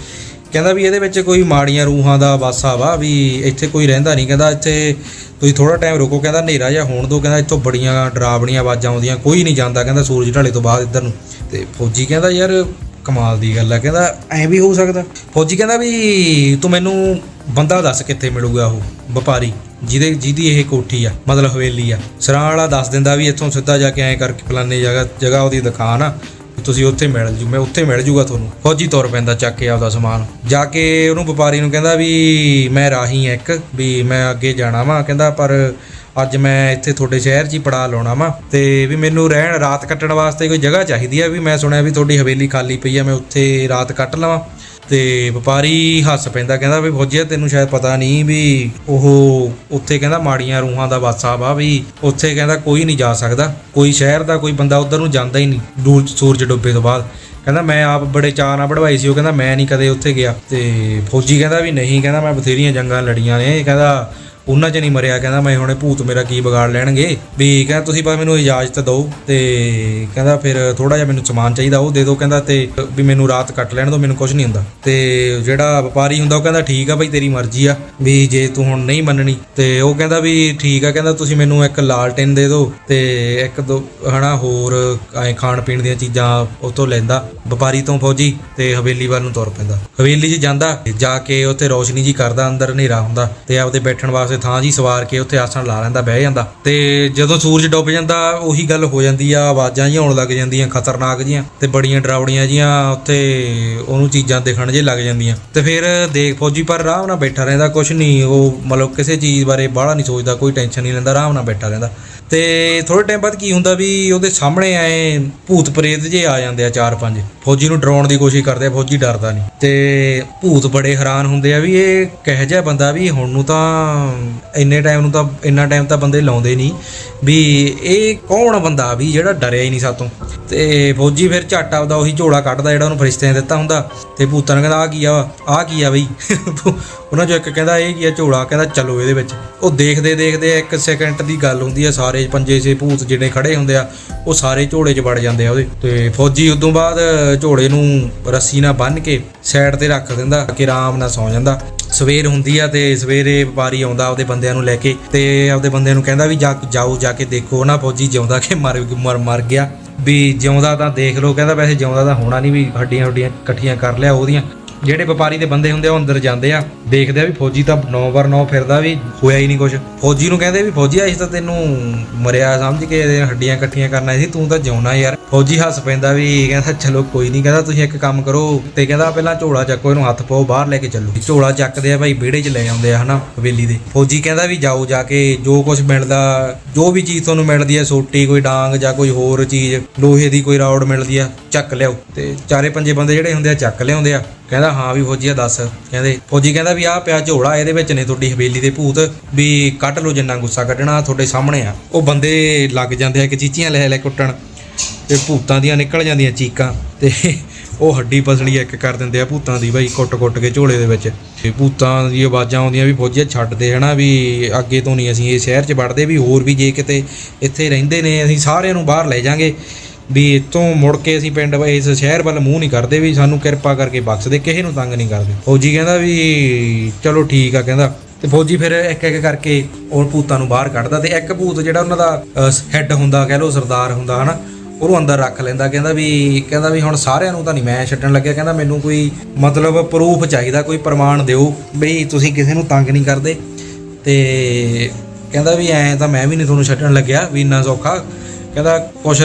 ਕਹਿੰਦਾ ਵੀ ਇਹਦੇ ਵਿੱਚ ਕੋਈ ਮਾੜੀਆਂ ਰੂਹਾਂ ਦਾ ਵਾਸਾ ਵਾ ਵੀ ਇੱਥੇ ਕੋਈ ਰਹਿੰਦਾ ਨਹੀਂ। ਕਹਿੰਦਾ ਇੱਥੇ ਤੁਸੀਂ ਥੋੜਾ ਟਾਈਮ ਰੁਕੋ। ਕਹਿੰਦਾ ਹਨੇਰਾ ਜਿਹਾ ਹੋਣ ਦਿਓ। ਕਹਿੰਦਾ ਇੱਥੋਂ ਬੜੀਆਂ ਡਰਾਵਣੀਆਂ ਆਵਾਜ਼ਾਂ ਆਉਂਦੀਆਂ, ਕੋਈ ਨਹੀਂ ਜਾਂਦਾ। ਕਹਿੰਦਾ ਸੂਰਜ ਢਲੇ ਤੋਂ ਬਾਅਦ ਇੱਧਰ ਨੂੰ। ਤੇ ਫੌਜੀ ਕਹਿੰਦਾ ਯਾਰ ਕਮਾਲ ਦੀ ਗੱਲ ਆ। ਕਹਿੰਦਾ ਐ ਵੀ ਹੋ ਸਕਦਾ। ਫੌਜੀ ਕਹਿੰਦਾ ਵੀ ਤੂੰ ਮੈਨੂੰ ਬੰਦਾ ਦੱਸ ਕਿੱਥੇ ਮਿਲੂਗਾ ਉਹ ਵਪਾਰੀ, ਜਿਹਦੇ ਜਿਹਦੀ ਇਹ ਕੋਠੀ ਆ, ਮਤਲਬ ਹਵੇਲੀ ਆ। ਸਰਾਂ ਵਾਲਾ ਦੱਸ ਦਿੰਦਾ ਵੀ ਇੱਥੋਂ ਸਿੱਧਾ ਜਾ ਕੇ ਐਂ ਕਰਕੇ ਫਲਾਨੇ ਜਗ੍ਹਾ ਜਗ੍ਹਾ ਉਹਦੀ ਦੁਕਾਨ ਆ। ਤੁਸੀਂ ਉੱਥੇ ਮਿਲ ਜੂ, ਮੈਂ ਉੱਥੇ ਮਿਲ ਜੂਗਾ ਤੁਹਾਨੂੰ। ਫੌਜੀ ਤੌਰ ਪੈਂਦਾ ਚੱਕ ਕੇ ਆਪਦਾ ਸਮਾਨ। ਜਾ ਕੇ ਉਹਨੂੰ ਵਪਾਰੀ ਨੂੰ ਕਹਿੰਦਾ ਵੀ ਮੈਂ ਰਾਹੀ ਆ ਇੱਕ, ਵੀ ਮੈਂ ਅੱਗੇ ਜਾਣਾ ਵਾਂ। ਕਹਿੰਦਾ ਪਰ ਅੱਜ ਮੈਂ ਇੱਥੇ ਤੁਹਾਡੇ ਸ਼ਹਿਰ 'ਚ ਹੀ ਪੜਾ ਲਾਉਣਾ ਵਾ ਤੇ ਵੀ ਮੈਨੂੰ ਰਹਿਣ, ਰਾਤ ਕੱਟਣ ਵਾਸਤੇ ਕੋਈ ਜਗ੍ਹਾ ਚਾਹੀਦੀ ਆ। ਵੀ ਮੈਂ ਸੁਣਿਆ ਵੀ ਤੁਹਾਡੀ ਹਵੇਲੀ ਖਾਲੀ ਪਈ ਆ, ਮੈਂ ਉੱਥੇ ਰਾਤ ਕੱਟ ਲਵਾਂ। ਤੇ ਵਪਾਰੀ ਹੱਸ ਪੈਂਦਾ, ਕਹਿੰਦਾ ਵੀ ਫੌਜੀਆ, ਤੈਨੂੰ ਸ਼ਾਇਦ ਪਤਾ ਨਹੀਂ ਵੀ ਉਹ ਉੱਥੇ ਕਹਿੰਦਾ ਮਾੜੀਆਂ ਰੂਹਾਂ ਦਾ ਵਾਸਾ ਵਾ ਵੀ ਉੱਥੇ ਕਹਿੰਦਾ ਕੋਈ ਨਹੀਂ ਜਾ ਸਕਦਾ, ਕੋਈ ਸ਼ਹਿਰ ਦਾ ਕੋਈ ਬੰਦਾ ਉਧਰ ਨੂੰ ਜਾਂਦਾ ਹੀ ਨਹੀਂ, ਦੂਰ ਸੂਰਜ ਡੁੱਬੇ ਤੋਂ ਬਾਅਦ। ਕਹਿੰਦਾ ਮੈਂ ਆਪ ਬੜੇ ਚਾਅ ਨਾਲ ਪੜਵਾਈ ਸੀ, ਉਹ ਕਹਿੰਦਾ ਮੈਂ ਨਹੀਂ ਕਦੇ ਉੱਥੇ ਗਿਆ। ਤੇ ਫੌਜੀ ਕਹਿੰਦਾ ਵੀ ਨਹੀਂ, ਕਹਿੰਦਾ ਮੈਂ ਬਥੇਰੀਆਂ ਜੰਗਾਂ ਲੜੀਆਂ ਨੇ ਕਹਿੰਦਾ ਉਹਨਾਂ 'ਚ ਨਹੀਂ ਮਰਿਆ, ਕਹਿੰਦਾ ਮੈਂ ਹੁਣੇ ਭੂਤ ਮੇਰਾ ਕੀ ਵਿਗਾੜ ਲੈਣਗੇ? ਵੀ ਕਹਿੰਦਾ ਤੁਸੀਂ ਬਸ ਮੈਨੂੰ ਇਜਾਜ਼ਤ ਦਿਓ ਤੇ ਕਹਿੰਦਾ ਫਿਰ ਥੋੜਾ ਜਿਹਾ ਮੈਨੂੰ ਸਮਾਨ ਚਾਹੀਦਾ, ਉਹ ਦੇ ਦਿਓ ਕਹਿੰਦਾ ਤੇ ਵੀ ਮੈਨੂੰ ਰਾਤ ਕੱਟ ਲੈਣ ਦਿਓ, ਮੈਨੂੰ ਕੁਝ ਨਹੀਂ ਹੁੰਦਾ। ਤੇ ਜਿਹੜਾ ਵਪਾਰੀ ਹੁੰਦਾ, ਉਹ ਕਹਿੰਦਾ ਠੀਕ ਆ ਭਾਈ, ਤੇਰੀ ਮਰਜ਼ੀ ਆ, ਵੀ ਜੇ ਤੂੰ ਹੁਣ ਨਹੀਂ ਮੰਨਣੀ, ਤੇ ਉਹ ਕਹਿੰਦਾ ਵੀ ਠੀਕ ਆ, ਕਹਿੰਦਾ ਤੁਸੀਂ ਮੈਨੂੰ ਇੱਕ ਲਾਲਟਨ ਦੇ ਦਿਓ ਤੇ ਇੱਕ ਦੋ, ਹਨਾ, ਹੋਰ ਐ ਖਾਣ ਪੀਣ ਦੀਆਂ ਚੀਜ਼ਾਂ ਉਹ ਲੈਂਦਾ, ਵਪਾਰੀ ਤੋਂ ਫੌਜੀ ਤੇ ਹਵੇਲੀ ਵੱਲ ਨੂੰ ਤੁਰ ਪੈਂਦਾ। ਹਵੇਲੀ 'ਚ ਜਾਂਦਾ, ਜਾ ਕੇ ਉੱਥੇ ਰੋਸ਼ਨੀ ਜੀ ਕਰਦਾ, ਅੰਦਰ ਹਨੇਰਾ ਹੁੰਦਾ ਤੇ ਆਪਦੇ ਬੈਠਣ ਵਾਸਤੇ ਥਾਂ ਜੀ ਸਵਾਰ ਕੇ ਉੱਥੇ ਆਸਣ ਲਾ ਲੈਂਦਾ, ਬਹਿ ਜਾਂਦਾ। ਤੇ ਜਦੋਂ ਸੂਰਜ ਡੁੱਬ ਜਾਂਦਾ, ਉਹੀ ਗੱਲ ਹੋ ਜਾਂਦੀ ਆ, ਆਵਾਜ਼ਾਂ ਜੀ ਆਉਣ ਲੱਗ ਜਾਂਦੀਆਂ, ਖਤਰਨਾਕ ਜੀਆਂ, ਤੇ ਬੜੀਆਂ ਡਰਾਵੜੀਆਂ ਜੀਆਂ ਉੱਥੇ ਉਹਨੂੰ ਚੀਜ਼ਾਂ ਦੇਖਣ ਜੇ ਲੱਗ ਜਾਂਦੀਆਂ। ਤੇ ਫਿਰ ਦੇਖ ਫੌਜੀ ਪਰ ਆਰਾਮ ਨਾਲ ਬੈਠਾ ਰਹਿੰਦਾ, ਕੁਛ ਨਹੀਂ ਉਹ ਮਤਲਬ ਕਿਸੇ ਚੀਜ਼ ਬਾਰੇ ਬਾਹਲਾ ਨਹੀਂ ਸੋਚਦਾ, ਕੋਈ ਟੈਨਸ਼ਨ ਨਹੀਂ ਲੈਂਦਾ, ਆਰਾਮ ਨਾਲ ਬੈਠਾ ਰਹਿੰਦਾ। ਤੇ ਥੋੜੇ ਟਾਈਮ ਬਾਅਦ ਕੀ ਹੁੰਦਾ ਵੀ ਉਹਦੇ ਸਾਹਮਣੇ ਆਏ ਭੂਤ ਪ੍ਰੇਤ ਜੇ ਆ ਜਾਂਦੇ ਆ ਚਾਰ ਪੰਜ। ਫੌਜੀ ਨੂੰ ਡਰਾਉਣ ਦੀ ਕੋਸ਼ਿਸ਼ ਕਰਦੇ ਆ, ਫੌਜੀ ਡਰਦਾ ਨਹੀਂ। ਤੇ ਭੂਤ ਬੜੇ ਹੈਰਾਨ ਹੁੰਦੇ ਆ ਵੀ ਇਹ ਕਿਹੋ ਜਿਹਾ ਬੰਦਾ ਵੀ ਹੁਣ ਨੂੰ ਤਾਂ ਇੰਨੇ ਟਾਈਮ ਨੂੰ ਤਾਂ, ਇੰਨਾ ਟਾਈਮ ਤਾਂ ਬੰਦੇ ਲਾਉਂਦੇ ਨਹੀਂ ਵੀ ਇਹ ਕੌਣ ਬੰਦਾ ਵੀ ਜਿਹੜਾ ਡਰਿਆ ਹੀ ਨਹੀਂ ਸਾਤੋਂ। ਤੇ ਫੌਜੀ ਫਿਰ ਝੱਟ ਆਪਦਾ ਉਹੀ ਝੋਲਾ ਕੱਢਦਾ ਜਿਹੜਾ ਉਹਨੂੰ ਫਰਿਸ਼ਤਿਆਂ ਨੇ ਦਿੱਤਾ ਹੁੰਦਾ। ਤੇ ਭੂਤਾਂ ਨੂੰ ਕਹਿੰਦਾ ਆ ਕੀ ਆ ਆ ਕੀ ਆ ਬਈ? ਉਹਨਾਂ ਚੋਂ ਇੱਕ ਕਹਿੰਦਾ, ਇਹ ਕੀ ਆ ਝੋਲਾ? ਕਹਿੰਦਾ, ਚਲੋ ਇਹਦੇ ਵਿੱਚ। ਉਹ ਦੇਖਦੇ ਦੇਖਦੇ ਇੱਕ ਸੈਕਿੰਡ ਦੀ ਗੱਲ ਹੁੰਦੀ ਆ, ਸਾਰੇ ਪੰਜੇ ਛੇ ਭੂਤ ਜਿਹੜੇ ਖੜੇ ਹੁੰਦੇ ਆ, ਉਹ ਸਾਰੇ ਝੋਲੇ 'ਚ ਵੜ ਜਾਂਦੇ ਆ ਉਹਦੇ। ਤੇ ਫੌਜੀ ਉਦੋਂ ਬਾਅਦ ਝੋਲੇ ਨੂੰ ਰੱਸੀ ਨਾਲ ਬੰਨ੍ਹ ਕੇ ਸਾਈਡ ਤੇ ਰੱਖ ਦਿੰਦਾ ਕਿ ਆਰਾਮ ਨਾਲ ਸੌਂ ਜਾਂਦਾ। ਸਵੇਰ ਹੁੰਦੀ ਆ ਤੇ ਸਵੇਰੇ ਵਪਾਰੀ ਆਉਂਦਾ ਆਪਦੇ ਬੰਦਿਆਂ ਨੂੰ ਲੈ ਕੇ ਤੇ ਆਪਦੇ ਬੰਦਿਆਂ ਨੂੰ ਕਹਿੰਦਾ ਵੀ ਜਾ ਜਾਓ, ਜਾ ਕੇ ਦੇਖੋ ਨਾ ਫੌਜੀ ਜਿਉਂਦਾ ਕਿ ਮਰ ਮਰ ਮਰ ਗਿਆ। ਵੀ ਜਿਉਂਦਾ ਤਾਂ ਦੇਖ ਲਓ, ਕਹਿੰਦਾ ਵੈਸੇ ਜਿਉਂਦਾ ਤਾਂ ਹੋਣਾ ਨਹੀਂ ਵੀ ਹੱਡੀਆਂ ਹੱਡੀਆਂ ਇਕੱਠੀਆਂ ਕਰ ਲਿਆ ਉਹਦੀਆਂ। ਜਿਹੜੇ ਵਪਾਰੀ ਦੇ ਬੰਦੇ ਹੁੰਦੇ ਆ, ਉਹ ਅੰਦਰ ਜਾਂਦੇ ਆ, ਦੇਖਦੇ ਆ ਵੀ ਫੌਜੀ ਤਾਂ 9 ਵਾਰ 9 ਫਿਰਦਾ ਵੀ ਹੋਇਆ ਹੀ ਨਹੀਂ ਕੁਝ ਫੌਜੀ ਨੂੰ ਕਹਿੰਦੇ ਵੀ ਫੌਜੀ ਅਸੀਂ ਤਾਂ ਤੈਨੂੰ ਮਰਿਆ, ਸਮਝ ਕੇ ਹੱਡੀਆਂ ਇਕੱਠੀਆਂ ਕਰਨਾ ਸੀ, ਤੂੰ ਤਾਂ ਜਿਉਣਾ ਯਾਰ। ਫੌਜੀ ਹੱਸ ਪੈਂਦਾ ਵੀ ਕਹਿੰਦਾ ਚਲੋ ਕੋਈ ਨਹੀਂ ਕਹਿੰਦਾ ਤੁਸੀਂ ਇੱਕ ਕੰਮ ਕਰੋ ਤੇ ਕਹਿੰਦਾ ਪਹਿਲਾਂ ਝੋਲਾ ਚੱਕੋ, ਇਹਨੂੰ ਹੱਥ ਪਾਓ, ਬਾਹਰ ਲੈ ਕੇ ਚੱਲੋ। ਝੋਲਾ ਚੱਕਦੇ ਆ ਭਾਈ, ਵਿਹੜੇ 'ਚ ਲੈ ਆਉਂਦੇ ਆ, ਹਨਾ, ਹਵੇਲੀ ਦੇ। ਫੌਜੀ ਕਹਿੰਦਾ ਵੀ ਜਾਓ ਜਾ ਕੇ, ਜੋ ਕੁਝ ਮਿਲਦਾ, ਜੋ ਵੀ ਚੀਜ਼ ਤੁਹਾਨੂੰ ਮਿਲਦੀ ਹੈ ਸੋਟੀ, ਕੋਈ ਡਾਂਗ ਜਾਂ ਕੋਈ ਹੋਰ ਚੀਜ਼, ਲੋਹੇ ਦੀ ਕੋਈ ਰੌੜ ਮਿਲਦੀ ਆ, ਚੱਕ ਲਿਆਓ। ਤੇ ਚਾਰੇ ਪੰਜੇ ਬੰਦੇ ਜਿਹੜੇ ਹੁੰਦੇ ਆ, ਚੱਕ ਲਿਆਉਂਦੇ ਆ। ਕਹਿੰਦਾ, ਹਾਂ ਵੀ ਫੌਜੀਆ ਦੱਸ। ਕਹਿੰਦੇ, ਫੌਜੀ ਕਹਿੰਦਾ ਵੀ ਆਹ ਪਿਆ ਝੋਲਾ, ਇਹਦੇ ਵਿੱਚ ਨੇ ਤੁਹਾਡੀ ਹਵੇਲੀ ਦੇ ਭੂਤ, ਵੀ ਕੱਢ ਲਓ ਜਿੰਨਾ ਗੁੱਸਾ ਕੱਢਣਾ ਤੁਹਾਡੇ ਸਾਹਮਣੇ ਆ। ਉਹ ਬੰਦੇ ਲੱਗ ਜਾਂਦੇ ਆ ਕਿ ਚੀਚੀਆਂ ਲੈ ਲੈ ਕੁੱਟਣ। ਤੇ ਭੂਤਾਂ ਦੀਆਂ ਨਿਕਲ ਜਾਂਦੀਆਂ ਚੀਕਾਂ ਤੇ ਉਹ ਹੱਡੀ ਪਸਲੀ ਇੱਕ ਕਰ ਦਿੰਦੇ ਆ ਭੂਤਾਂ ਦੀ ਬਾਈ ਕੁੱਟ-ਕੁੱਟ ਕੇ ਝੋਲੇ ਦੇ ਵਿੱਚ। ਤੇ ਭੂਤਾਂ ਦੀ ਆਵਾਜ਼ਾਂ ਆਉਂਦੀਆਂ ਵੀ ਫੌਜੀਆ ਛੱਡਦੇ ਹਨਾ ਵੀ ਅੱਗੇ ਤੋਂ ਨਹੀਂ ਅਸੀਂ ਇਹ ਸ਼ਹਿਰ 'ਚ ਵੜਦੇ, ਵੀ ਹੋਰ ਵੀ ਜੇ ਕਿਤੇ ਇੱਥੇ ਰਹਿੰਦੇ ਨੇ ਅਸੀਂ ਸਾਰਿਆਂ ਨੂੰ ਬਾਹਰ ਲੈ ਜਾਾਂਗੇ। ਵੀ ਇੱਥੋਂ ਮੁੜ ਕੇ ਅਸੀਂ ਪਿੰਡ ਵਾ- ਇਸ ਸ਼ਹਿਰ ਵੱਲ ਮੂੰਹ ਨਹੀਂ ਕਰਦੇ ਵੀ ਸਾਨੂੰ ਕਿਰਪਾ ਕਰਕੇ ਬਖਸ਼ ਦੇ ਕਿਸੇ ਨੂੰ ਤੰਗ ਨਹੀਂ ਕਰਦੇ। ਫੌਜੀ ਕਹਿੰਦਾ ਵੀ ਚਲੋ ਠੀਕ ਆ ਕਹਿੰਦਾ। ਤੇ ਫੌਜੀ ਫਿਰ ਇੱਕ ਇੱਕ ਕਰਕੇ ਉਹ ਭੂਤਾਂ ਨੂੰ ਬਾਹਰ ਕੱਢਦਾ ਤੇ ਇੱਕ ਭੂਤ ਜਿਹੜਾ ਉਹਨਾਂ ਦਾ ਹੈੱਡ ਹੁੰਦਾ ਕਹਿ ਲਓ ਸਰਦਾਰ ਹੁੰਦਾ ਹਨਾ ਉਹਨੂੰ ਅੰਦਰ ਰੱਖ ਲੈਂਦਾ, ਕਹਿੰਦਾ ਵੀ ਕਹਿੰਦਾ ਵੀ ਹੁਣ ਸਾਰਿਆਂ ਨੂੰ ਤਾਂ ਨਹੀਂ ਮੈਂ ਛੱਡਣ ਲੱਗਿਆ, ਕਹਿੰਦਾ ਮੈਨੂੰ ਕੋਈ ਮਤਲਬ ਪ੍ਰੂਫ ਚਾਹੀਦਾ, ਕੋਈ ਪ੍ਰਮਾਣ ਦਿਓ ਵੀ ਤੁਸੀਂ ਕਿਸੇ ਨੂੰ ਤੰਗ ਨਹੀਂ ਕਰਦੇ। ਤੇ ਕਹਿੰਦਾ ਵੀ ਐਂ ਤਾਂ ਮੈਂ ਵੀ ਨਹੀਂ ਤੁਹਾਨੂੰ ਛੱਡਣ ਲੱਗਿਆ, ਵੀ ਇੰਨਾ ਸੌਖਾ। ਕਹਿੰਦਾ ਕੁਛ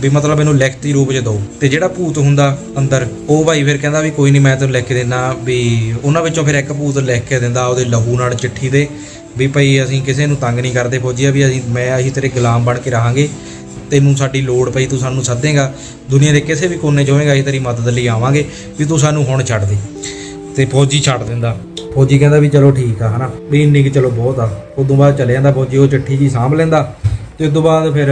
ਵੀ ਮਤਲਬ ਇਹਨੂੰ ਲਿਖਤੀ ਰੂਪ 'ਚ ਦਿਓ। ਤੇ ਜਿਹੜਾ ਭੂਤ ਹੁੰਦਾ ਅੰਦਰ, ਉਹ ਭਾਈ ਫਿਰ ਕਹਿੰਦਾ ਵੀ ਕੋਈ ਨਹੀਂ ਮੈਂ ਤੈਨੂੰ ਲਿਖ ਕੇ ਦੇਣਾ ਵੀ ਉਹਨਾਂ ਵਿੱਚੋਂ ਫਿਰ ਇੱਕ ਭੂਤ ਲਿਖ ਕੇ ਦਿੰਦਾ ਉਹਦੇ ਲਹੂ ਨਾਲ ਚਿੱਠੀ ਤੇ, ਵੀ ਭਾਈ ਅਸੀਂ ਕਿਸੇ ਨੂੰ ਤੰਗ ਨਹੀਂ ਕਰਦੇ ਫੌਜੀਆ, ਵੀ ਅਸੀਂ, ਮੈਂ ਅਸੀਂ ਤੇਰੇ ਗੁਲਾਮ ਬਣ ਕੇ ਰਹਾਂਗੇ। ਤੈਨੂੰ ਸਾਡੀ ਲੋੜ ਪਈ, ਤੂੰ ਸਾਨੂੰ ਸੱਦੇਗਾ। ਦੁਨੀਆ ਦੇ ਕਿਸੇ ਵੀ ਕੋਨੇ 'ਚ ਹੋਵੇਗਾ ਅਸੀਂ ਤੇਰੀ ਮਦਦ ਲਈ ਆਵਾਂਗੇ ਵੀ ਤੂੰ ਸਾਨੂੰ ਹੁਣ ਛੱਡ ਦੇ। ਤੇ ਫੌਜੀ ਛੱਡ ਦਿੰਦਾ। ਫੌਜੀ ਕਹਿੰਦਾ ਵੀ ਚਲੋ ਠੀਕ ਆ, ਹਨਾ? ਵੀ ਇੰਨੀ ਕਿ ਚਲੋ ਬਹੁਤ ਆ। ਉਦੋਂ ਬਾਅਦ ਚਲੇ ਜਾਂਦਾ ਫੌਜੀ, ਉਹ ਚਿੱਠੀ ਜੀ ਸਾਂਭ ਲੈਂਦਾ। ਤੇ ਉਦੋਂ ਬਾਅਦ ਫਿਰ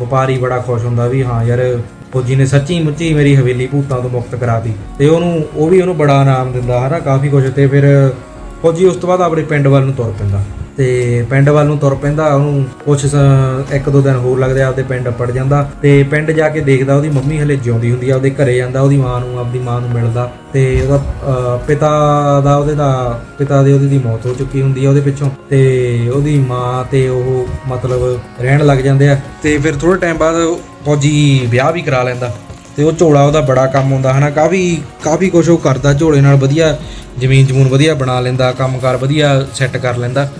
ਵਪਾਰੀ ਬੜਾ ਖੁਸ਼ ਹੁੰਦਾ ਵੀ ਹਾਂ ਯਾਰ, ਫੌਜੀ ਨੇ ਸੱਚੀ ਮੁੱਚੀ ਮੇਰੀ ਹਵੇਲੀ ਭੂਤਾਂ ਤੋਂ ਮੁਕਤ ਕਰਾਤੀ। ਤੇ ਉਹਨੂੰ, ਉਹ ਵੀ ਉਹਨੂੰ ਬੜਾ ਇਨਾਮ ਦਿੰਦਾ, ਹਨਾ? ਕਾਫੀ ਕੁਝ ਤੇ ਫਿਰ ਫੌਜੀ ਉਸ ਤੋਂ ਬਾਅਦ ਆਪਣੇ ਪਿੰਡ ਵੱਲ ਨੂੰ ਤੁਰ ਪੈਂਦਾ। ਤੇ ਪਿੰਡ ਵੱਲ ਨੂੰ ਤੁਰ ਪੈਂਦਾ, ਉਹਨੂੰ ਕੁਛ ਸ- ਇੱਕ ਦੋ ਦਿਨ ਹੋਰ ਲੱਗਦੇ ਆਪਦੇ ਪਿੰਡ ਪੜ ਜਾਂਦਾ। ਤੇ ਪਿੰਡ ਜਾ ਕੇ ਦੇਖਦਾ, ਉਹਦੀ ਮੰਮੀ ਹਲੇ ਜਿਉਂਦੀ ਹੁੰਦੀ ਆ, ਉਹਦੇ ਘਰੇ ਜਾਂਦਾ, ਉਹਦੀ ਮਾਂ ਨੂੰ, ਆਪਦੀ ਮਾਂ ਨੂੰ ਮਿਲਦਾ। ਤੇ ਉਹਦਾ ਪਿਤਾ ਦਾ, ਉਹਦੇ ਦਾ, ਪਿਤਾ ਦੀ ਉਹਦੀ ਦੀ ਮੌਤ ਹੋ ਚੁੱਕੀ ਹੁੰਦੀ ਆ ਉਹਦੇ ਪਿੱਛੋਂ। ਤੇ ਉਹਦੀ ਮਾਂ ਤੇ ਉਹ ਮਤਲਬ ਰਹਿਣ ਲੱਗ ਜਾਂਦੇ ਆ। ਤੇ ਫਿਰ ਥੋੜੇ ਟਾਈਮ ਬਾਅਦ ਫੌਜੀ ਵਿਆਹ ਵੀ ਕਰਾ ਲੈਂਦਾ। ਤੇ ਉਹ ਝੋਲਾ ਉਹਦਾ ਬੜਾ ਕੰਮ ਹੁੰਦਾ, ਹਨਾ, ਕਾਫੀ ਕਾਫੀ ਕੁਝ ਉਹ ਕਰਦਾ, ਝੋਲੇ ਨਾਲ ਵਧੀਆ ਜ਼ਮੀਨ ਜਮੂਨ ਵਧੀਆ ਬਣਾ ਲੈਂਦਾ, ਕੰਮਕਾਰ ਵਧੀਆ ਸੈੱਟ ਕਰ ਲੈਂਦਾ।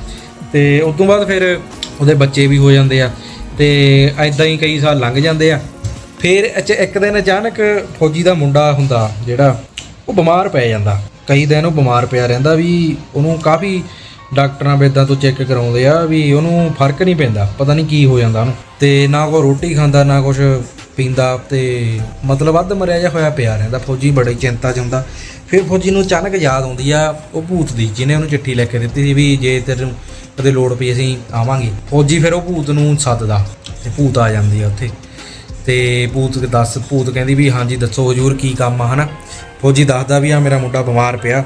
ਤੇ ਉਸ ਤੋਂ ਬਾਅਦ ਫਿਰ ਉਹਦੇ ਬੱਚੇ ਵੀ ਹੋ ਜਾਂਦੇ ਆ ਤੇ ਐਦਾਂ ਹੀ ਕਈ ਸਾਲ ਲੰਘ ਜਾਂਦੇ ਆ। ਫਿਰ ਅਚ- ਇੱਕ ਦਿਨ ਅਚਾਨਕ ਫੌਜੀ ਦਾ ਮੁੰਡਾ ਹੁੰਦਾ ਜਿਹੜਾ, ਉਹ ਬਿਮਾਰ ਪੈ ਜਾਂਦਾ। ਕਈ ਦਿਨ ਉਹ ਬਿਮਾਰ ਪਿਆ ਰਹਿੰਦਾ ਵੀ ਉਹਨੂੰ ਕਾਫੀ ਡਾਕਟਰਾਂ ਵੇਦਾਂ ਤੋਂ ਚੈੱਕ ਕਰਾਉਂਦੇ ਆ ਵੀ ਉਹਨੂੰ ਫ਼ਰਕ ਨਹੀਂ ਪੈਂਦਾ, ਪਤਾ ਨਹੀਂ ਕੀ ਹੋ ਜਾਂਦਾ ਉਹਨੂੰ। ਤੇ ਨਾ ਕੋਈ ਰੋਟੀ ਖਾਂਦਾ, ਨਾ ਕੁਝ ਪੀਂਦਾ ਤੇ ਮਤਲਬ ਅੱਧ ਮਰਿਆ ਜਿਹਾ ਹੋਇਆ ਪਿਆ ਰਹਿੰਦਾ। ਫੌਜੀ ਬੜੀ ਚਿੰਤਾ 'ਚ ਹੁੰਦਾ। ਫਿਰ ਫੌਜੀ ਨੂੰ ਅਚਾਨਕ ਯਾਦ ਆਉਂਦੀ ਆ, ਉਹ ਭੂਤ ਦੀ ਜਿਹਨੇ ਉਹਨੂੰ ਚਿੱਠੀ ਲੈ ਕੇ ਦਿੱਤੀ ਸੀ ਵੀ ਜੇ ਤੈਨੂੰ ਕਦੇ ਲੋੜ ਪਈ ਅਸੀਂ ਆਵਾਂਗੇ। ਫੌਜੀ ਫਿਰ ਉਹ ਭੂਤ ਨੂੰ ਸੱਦਦਾ ਤੇ ਭੂਤ ਆ ਜਾਂਦੀ ਆ ਉੱਥੇ। ਤੇ ਭੂਤ ਦੱਸ, ਭੂਤ ਕਹਿੰਦੀ ਵੀ ਹਾਂਜੀ ਦੱਸੋ ਹਜੂਰ ਕੀ ਕੰਮ ਆ, ਹਨਾ? ਫੌਜੀ ਦੱਸਦਾ ਵੀ ਆ, ਮੇਰਾ ਮੁੰਡਾ ਬਿਮਾਰ ਪਿਆ।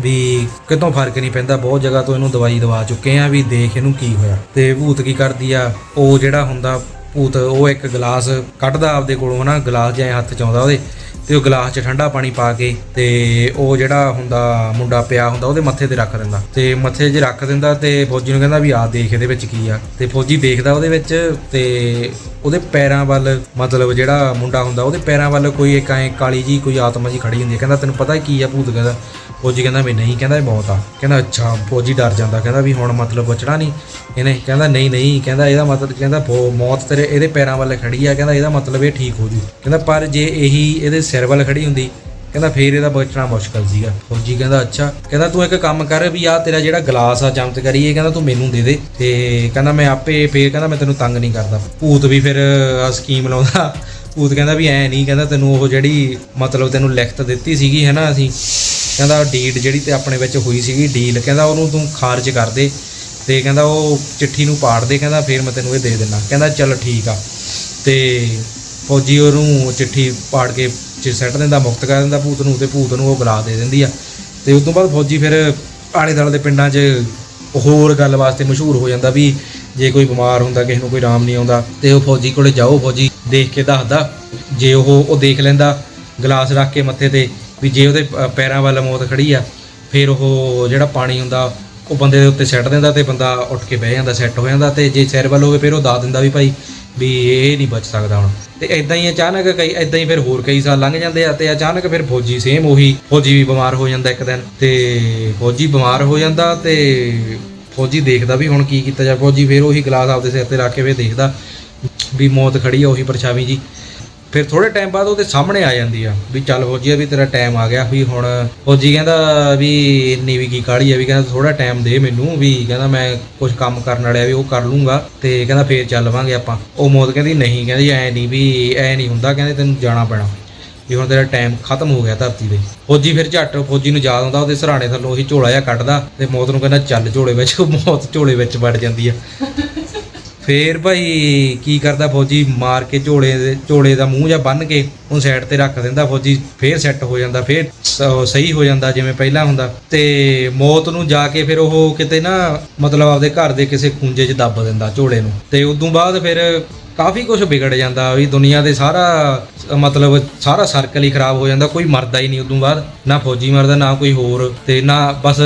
ਵੀ ਕਿਤੋਂ ਫ਼ਰਕ ਨਹੀਂ ਪੈਂਦਾ, ਬਹੁਤ ਜਗ੍ਹਾ ਤੋਂ ਇਹਨੂੰ ਦਵਾਈ ਦਵਾ ਚੁੱਕੇ ਆ ਵੀ ਦੇਖ ਇਹਨੂੰ ਕੀ ਹੋਇਆ। ਤੇ ਭੂਤ ਕੀ ਕਰਦੀ ਆ, ਉਹ ਜਿਹੜਾ ਹੁੰਦਾ ਭੂਤ, ਉਹ ਇੱਕ ਗਲਾਸ ਕੱਢਦਾ ਆਪਦੇ ਕੋਲੋਂ, ਹਨਾ? ਗਲਾਸ ਜਿਹਾ ਹੱਥ ਚ ਆਉਂਦਾ ਉਹਦੇ। ਤੇ ਉਹ ਗਲਾਸ 'ਚ ਠੰਡਾ ਪਾਣੀ ਪਾ ਕੇ ਤੇ ਉਹ ਜਿਹੜਾ ਹੁੰਦਾ ਮੁੰਡਾ ਪਿਆ ਹੁੰਦਾ, ਉਹਦੇ ਮੱਥੇ ਤੇ ਰੱਖ ਦਿੰਦਾ। ਤੇ ਮੱਥੇ 'ਚ ਰੱਖ ਦਿੰਦਾ ਤੇ ਫੌਜੀ ਨੂੰ ਕਹਿੰਦਾ ਵੀ ਆਹ ਦੇਖ ਇਹਦੇ ਵਿੱਚ ਕੀ ਆ। ਤੇ ਫੌਜੀ ਦੇਖਦਾ ਉਹਦੇ ਵਿੱਚ ਤੇ ਉਹਦੇ ਪੈਰਾਂ ਵੱਲ ਮਤਲਬ ਜਿਹੜਾ ਮੁੰਡਾ ਹੁੰਦਾ, ਉਹਦੇ ਪੈਰਾਂ ਵੱਲ ਕੋਈ ਇੱਕ ਐ ਕਾਲੀ ਜੀ ਕੋਈ ਆਤਮਾ ਜੀ ਖੜੀ ਹੁੰਦੀ ਹੈ ਕਹਿੰਦਾ, ਤੈਨੂੰ ਪਤਾ ਕੀ ਆ ਭੂਤ ਕਹਿੰਦਾ ਫੌਜੀ ਕਹਿੰਦਾ, ਵੀ ਨਹੀਂ। ਕਹਿੰਦਾ, ਇਹ ਮੌਤ ਆ। ਕਹਿੰਦਾ, ਅੱਛਾ। ਫੌਜੀ ਡਰ ਜਾਂਦਾ, ਕਹਿੰਦਾ, ਵੀ ਹੁਣ ਮਤਲਬ ਬਚਣਾ ਨਹੀਂ ਇਹਨੇ। ਕਹਿੰਦਾ, ਨਹੀਂ ਨਹੀਂ। ਕਹਿੰਦਾ, ਇਹਦਾ ਮਤਲਬ, ਕਹਿੰਦਾ, ਫੌ- ਮੌਤ ਤੇਰੇ, ਇਹਦੇ ਪੈਰਾਂ ਵੱਲ ਖੜੀ ਆ। ਕਹਿੰਦਾ, ਇਹਦਾ ਮਤਲਬ ਇਹ ਠੀਕ ਹੋ ਜੂ। ਕਹਿੰਦਾ, ਪਰ ਜੇ ਇਹੀ ਇਹਦੇ ਸਿਰ ਵੱਲ ਖੜੀ ਹੁੰਦੀ, ਕਹਿੰਦਾ ਫੇਰ ਇਹਦਾ ਬਚਣਾ ਮੁਸ਼ਕਲ ਸੀਗਾ। ਫੌਜੀ ਕਹਿੰਦਾ, ਅੱਛਾ। ਕਹਿੰਦਾ, ਤੂੰ ਇੱਕ ਕੰਮ ਕਰ ਵੀ ਆ ਤੇਰਾ ਜਿਹੜਾ ਗਲਾਸ ਆ ਚਮਤਕਾਰੀ ਇਹ ਕਹਿੰਦਾ ਤੂੰ ਮੈਨੂੰ ਦੇ ਦੇ ਤੇ ਕਹਿੰਦਾ ਮੈਂ ਆਪੇ ਫੇਰ ਕਹਿੰਦਾ ਮੈਂ ਤੈਨੂੰ ਤੰਗ ਨਹੀਂ ਕਰਦਾ। ਭੂਤ ਵੀ ਫਿਰ ਆ ਸਕੀਮ ਲਾਉਂਦਾ। ਭੂਤ ਕਹਿੰਦਾ ਵੀ ਐ ਨਹੀਂ, ਕਹਿੰਦਾ ਤੈਨੂੰ ਉਹ ਜਿਹੜੀ ਮਤਲਬ ਤੈਨੂੰ ਲਿਖਤ ਦਿੱਤੀ ਸੀਗੀ, ਹੈ ਨਾ ਅਸੀਂ, ਕਹਿੰਦਾ ਡੀਡ ਜਿਹੜੀ ਤੇ ਆਪਣੇ ਵਿੱਚ ਹੋਈ ਸੀਗੀ, ਡੀਲ, ਕਹਿੰਦਾ ਉਹਨੂੰ ਤੂੰ ਖਾਰਜ ਕਰ ਦੇ ਤੇ ਕਹਿੰਦਾ ਉਹ ਚਿੱਠੀ ਨੂੰ ਪਾੜ ਦੇ, ਕਹਿੰਦਾ ਫੇਰ ਮੈਂ ਤੈਨੂੰ ਇਹ ਦੇ ਦੇਣਾ ਕਹਿੰਦਾ, ਚੱਲ ਠੀਕ ਆ। ਤੇ ਫੌਜੀ ਉਹਨੂੰ ਚਿੱਠੀ ਪਾੜ ਕੇ ਚ ਸੱਟ ਦਿੰਦਾ, ਮੁਕਤ ਕਰ ਦਿੰਦਾ ਭੂਤ ਨੂੰ, ਤੇ ਭੂਤ ਨੂੰ ਉਹ ਗਲਾ ਦੇ ਦਿੰਦੀ ਆ। ਤੇ ਉਸ ਤੋਂ ਬਾਅਦ ਫੌਜੀ ਫਿਰ ਆਲੇ ਦੁਆਲੇ ਦੇ ਪਿੰਡਾਂ 'ਚ ਹੋਰ ਗੱਲ ਵਾਸਤੇ ਮਸ਼ਹੂਰ ਹੋ ਜਾਂਦਾ ਵੀ ਜੇ ਕੋਈ ਬਿਮਾਰ ਹੁੰਦਾ, ਕਿਸੇ ਨੂੰ ਕੋਈ ਆਰਾਮ ਨਹੀਂ ਆਉਂਦਾ, ਤੇ ਉਹ ਫੌਜੀ ਕੋਲੇ ਜਾਓ, ਫੌਜੀ ਦੇਖ ਕੇ ਦੱਸਦਾ। ਜੇ ਉਹ ਉਹ ਦੇਖ ਲੈਂਦਾ ਗਲਾਸ ਰੱਖ ਕੇ ਮੱਥੇ ਤੇ ਵੀ ਜੇ ਉਹਦੇ ਪੈਰਾਂ ਵੱਲ ਮੌਤ ਖੜੀ ਆ, ਫਿਰ ਉਹ ਜਿਹੜਾ ਪਾਣੀ ਹੁੰਦਾ, ਉਹ ਬੰਦੇ ਦੇ ਉੱਤੇ ਸੈੱਟ ਦਿੰਦਾ ਤੇ ਬੰਦਾ ਉੱਠ ਕੇ ਬਹਿ ਜਾਂਦਾ, ਸੈੱਟ ਹੋ ਜਾਂਦਾ ਤੇ ਜੇ ਸਿਰ ਵੱਲ ਹੋਵੇ, ਫਿਰ ਉਹ ਦੱਸ ਦਿੰਦਾ ਵੀ ਭਾਈ ਵੀ ਇਹ ਨਹੀਂ ਬਚ ਸਕਦਾ ਹੁਣ। ਤੇ ਇਦਾਂ ਹੀ ਅਚਾਨਕ ਕਈ ਇਦਾਂ ਹੀ ਫਿਰ ਹੋਰ ਕਈ ਸਾਲ ਲੰਘ ਜਾਂਦੇ ਆ, ਤੇ ਅਚਾਨਕ ਫਿਰ ਫੌਜੀ ਸੇਮ ਉਹੀ, ਫੌਜੀ ਵੀ ਬਿਮਾਰ ਹੋ ਜਾਂਦਾ ਇੱਕ ਦਿਨ। ਤੇ ਫੌਜੀ ਬਿਮਾਰ ਹੋ ਜਾਂਦਾ ਤੇ ਫੌਜੀ ਦੇਖਦਾ ਵੀ ਹੁਣ ਕੀ ਕੀਤਾ ਜਾ ਫੌਜੀ ਫਿਰ ਉਹੀ ਗਲਾਸ ਆਪਦੇ ਸਿਰ ਤੇ ਰੱਖ ਕੇ ਫਿਰ ਦੇਖਦਾ ਵੀ ਮੌਤ ਖੜੀ ਆ ਉਹੀ ਪਰਛਾਵੀ ਜੀ। ਫਿਰ ਥੋੜੇ ਟਾਈਮ ਬਾਅਦ ਉਹਦੇ ਸਾਹਮਣੇ ਆ ਜਾਂਦੀ ਆ ਵੀ ਚੱਲ ਫੌਜੀ ਵੀ ਤੇਰਾ ਟਾਈਮ ਆ ਗਿਆ ਵੀ ਹੁਣ ਫੌਜੀ ਕਹਿੰਦਾ ਵੀ ਇੰਨੀ ਵੀ ਕੀ ਕਾਹਲੀ ਆ ਵੀ ਕਹਿੰਦਾ ਥੋੜਾ ਟਾਈਮ ਦੇ ਮੈਨੂੰ ਵੀ ਕਹਿੰਦਾ ਮੈਂ ਕੁਝ ਕੰਮ ਕਰਨ ਵਾਲਿਆ ਵੀ ਉਹ ਕਰ ਲੂੰਗਾ ਤੇ ਕਹਿੰਦਾ ਫੇਰ ਚੱਲਵਾਂਗੇ ਆਪਾਂ। ਉਹ ਮੌਤ ਕਹਿੰਦੀ ਨਹੀਂ, ਕਹਿੰਦੀ ਐ ਨਹੀਂ ਵੀ ਐ ਨਹੀਂ ਹੁੰਦਾ, ਕਹਿੰਦੇ ਤੈਨੂੰ ਜਾਣਾ ਪੈਣਾ। ਵੀ ਹੁਣ ਤੇਰਾ ਟਾਈਮ ਖਤਮ ਹੋ ਗਿਆ ਧਰਤੀ ਦੇ ਫੌਜੀ ਫਿਰ ਝੱਟ ਫੌਜੀ ਨੂੰ ਯਾਦ ਆਉਂਦਾ, ਉਹਦੇ ਸਰਾਣੇ ਥੱਲੋਂ ਉਹੀ ਝੋਲਾ ਜਿਹਾ ਕੱਢਦਾ ਤੇ ਮੌਤ ਨੂੰ ਕਹਿੰਦਾ ਚੱਲ ਝੋਲੇ ਵਿੱਚ ਮੌਤ ਝੋਲੇ ਵਿੱਚ ਵੜ ਜਾਂਦੀ ਆ। ਫੇਰ ਭਾਈ ਕੀ ਕਰਦਾ ਫੌਜੀ? ਮਾਰ ਕੇ ਝੋਲੇ ਦੇ ਝੋਲੇ ਦਾ ਮੂੰਹ ਜਾਂ ਬੰਨ ਕੇ ਉਹਨੂੰ ਸਾਈਡ ਤੇ ਰੱਖ ਦਿੰਦਾ ਫੌਜੀ, ਫੇਰ ਸੈੱਟ ਹੋ ਜਾਂਦਾ, ਫੇਰ ਸਹੀ ਹੋ ਜਾਂਦਾ ਜਿਵੇਂ ਪਹਿਲਾਂ ਹੁੰਦਾ। ਤੇ ਮੌਤ ਨੂੰ ਜਾ ਕੇ ਫਿਰ ਉਹ ਕਿਤੇ ਨਾ ਮਤਲਬ ਆਪਦੇ ਘਰ ਦੇ ਕਿਸੇ ਖੂੰਜੇ 'ਚ ਦੱਬ ਦਿੰਦਾ ਝੋਲੇ ਨੂੰ। ਤੇ ਉਦੋਂ ਬਾਅਦ ਫਿਰ ਕਾਫੀ ਕੁਝ ਵਿਗੜ ਜਾਂਦਾ, ਵੀ ਦੁਨੀਆ ਦੇ ਸਾਰਾ ਮਤਲਬ ਸਾਰਾ ਸਰਕਲ ਹੀ ਖਰਾਬ ਹੋ ਜਾਂਦਾ, ਕੋਈ ਮਰਦਾ ਹੀ ਨਹੀਂ ਉਦੋਂ ਬਾਅਦ, ਨਾ ਫੌਜੀ ਮਰਦਾ, ਨਾ ਕੋਈ ਹੋਰ, ਤੇ ਨਾ ਬਸ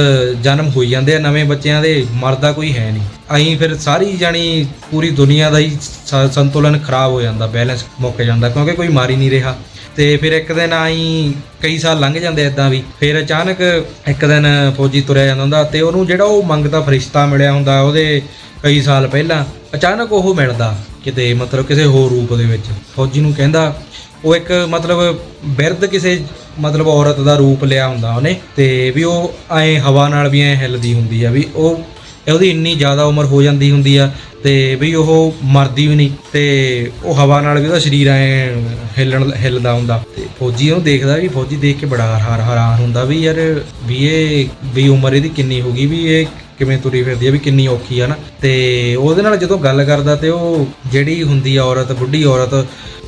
ਜਨਮ ਹੋਈ ਜਾਂਦੇ ਆ ਨਵੇਂ ਬੱਚਿਆਂ ਦੇ, ਮਰਦਾ ਕੋਈ ਹੈ ਨਹੀਂ। ਅਹੀਂ ਫਿਰ ਸਾਰੀ ਜਾਣੀ ਪੂਰੀ ਦੁਨੀਆ ਦਾ ਹੀ ਸ- ਸੰਤੁਲਨ ਖਰਾਬ ਹੋ ਜਾਂਦਾ ਬੈਲੈਂਸ ਮੁੱਕ ਜਾਂਦਾ, ਕਿਉਂਕਿ ਕੋਈ ਮਾਰ ਹੀ ਨਹੀਂ ਰਿਹਾ। ਤੇ ਫਿਰ ਇੱਕ ਦਿਨ ਆਈ ਕਈ ਸਾਲ ਲੰਘ ਜਾਂਦੇ ਇਦਾਂ ਵੀ, ਫਿਰ ਅਚਾਨਕ ਇੱਕ ਦਿਨ ਫੌਜੀ ਤੁਰਿਆ ਜਾਂਦਾ ਹੁੰਦਾ, ਤੇ ਉਹਨੂੰ ਜਿਹੜਾ ਉਹ ਮੰਗਦਾ ਫਰਿਸ਼ਤਾ ਮਿਲਿਆ ਹੁੰਦਾ ਉਹਦੇ ਕਈ ਸਾਲ ਪਹਿਲਾਂ, ਅਚਾਨਕ ਉਹ ਮਿਲਦਾ ਕਿਤੇ, ਮਤਲਬ ਕਿਸੇ ਹੋਰ ਰੂਪ ਦੇ ਵਿੱਚ। ਫੌਜੀ ਨੂੰ ਕਹਿੰਦਾ ਉਹ ਇੱਕ ਮਤਲਬ ਬਿਰਧ ਕਿਸੇ ਮਤਲਬ ਔਰਤ ਦਾ ਰੂਪ ਲਿਆ ਹੁੰਦਾ ਉਹਨੇ ਤੇ ਵੀ ਉਹ ਐ ਹਵਾ ਨਾਲ ਵੀ ਐ ਹਿੱਲਦੀ ਹੁੰਦੀ ਆ ਵੀ ਉਹ ਉਹਦੀ ਇੰਨੀ ਜ਼ਿਆਦਾ ਉਮਰ ਹੋ ਜਾਂਦੀ ਹੁੰਦੀ ਆ ਤੇ ਵੀ ਉਹ ਮਰਦੀ ਵੀ ਨਹੀਂ ਤੇ ਉਹ ਹਵਾ ਨਾਲ ਵੀ ਉਹਦਾ ਸਰੀਰ ਐ ਹਿੱਲਣ ਹਿੱਲਦਾ ਹੁੰਦਾ ਤੇ ਫੌਜੀ ਉਹਨੂੰ ਦੇਖਦਾ ਵੀ ਫੌਜੀ ਦੇਖ ਕੇ ਬੜਾ ਹਰ ਹੈਰਾਨ ਹੁੰਦਾ ਵੀ ਯਾਰ ਵੀ ਇਹ, ਵੀ ਉਮਰ ਇਹਦੀ ਕਿੰਨੀ ਹੋ ਗਈ ਵੀ ਇਹ ਕਿਵੇਂ ਤੁਰੀ ਫਿਰਦੀ ਆ, ਵੀ ਕਿੰਨੀ ਔਖੀ ਆ ਨਾ। ਤੇ ਉਹਦੇ ਨਾਲ ਜਦੋਂ ਗੱਲ ਕਰਦਾ ਤੇ ਉਹ ਜਿਹੜੀ ਹੁੰਦੀ ਆ ਔਰਤ, ਬੁੱਢੀ ਔਰਤ,